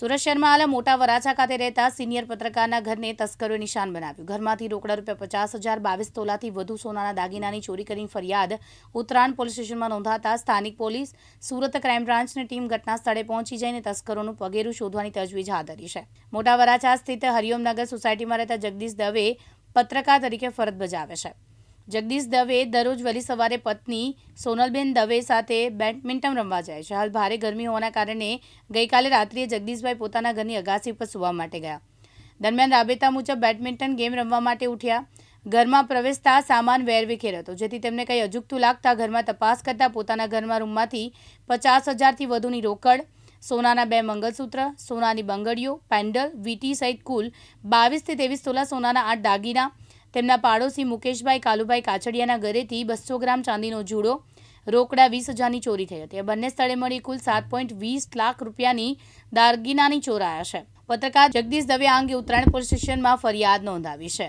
સુરત શહેરમાં હાલ મોટા વરાછા ખાતે રહેતા સિનિયર પત્રકારના ઘરને તસ્કરોએ નિશાન બનાવ્યું. ઘરમાંથી રોકડા રૂપિયા પચાસ હજાર, બાવીસ તોલાથી વધુ સોનાના દાગીનાની ચોરી કરીને ફરિયાદ ઉત્તરાયણ પોલીસ સ્ટેશનમાં નોંધાતા સ્થાનિક પોલીસ સુરત ક્રાઇમ બ્રાન્ચની ટીમ ઘટના સ્થળે પહોંચી જઈને તસ્કરોનું પગેરું શોધવાની તજવીજ હાથ ધરી છે. મોટા વરાછા સ્થિત હરિઓમનગર સોસાયટીમાં રહેતા જગદીશ દવે પત્રકાર તરીકે ફરજ બજાવે છે. જગદીશ દવે દરરોજ વહેલી સવારે પત્ની સોનલબેન દવે સાથે બેડમિન્ટન રમવા જાય છે. હાલ ભારે ગરમી હોવાના કારણે ગઈકાલે રાત્રિએ જગદીશભાઈ પોતાના ઘરની અગાસી પર સુવા માટે ગયા. દરમિયાન રાબેતા મુજબ બેડમિન્ટન ગેમ રમવા માટે ઉઠ્યા. ઘરમાં પ્રવેશતા સામાન વેરવિખેર હતો, જેથી તેમને કંઈ અજુગતું લાગતા ઘરમાં તપાસ કરતા પોતાના ઘરમાં રૂમમાંથી પચાસ હજારથી વધુની રોકડ, સોનાના બે મંગલસૂત્ર સોનાની બંગડીઓ, પેન્ડલ, વીટી સહિત કુલ બાવીસથી ત્રેવીસ તોલા સોનાના આઠ દાગીના તેમના પાડોશી મુકેશભાઈ કાલુભાઈ કાછડિયાના ઘરેથી બસો ગ્રામ ચાંદીનો જુડો રોકડા વીસ હજારની ચોરી થઈ હતી. બંને સ્થળે મળી કુલ સાત પોઈન્ટ વીસ લાખ રૂપિયાની દાગીનાની ચોરાયા છે. પત્રકાર જગદીશ દવે આ અંગે ઉત્તરાયણ પોલીસ સ્ટેશનમાં ફરિયાદ નોંધાવી છે.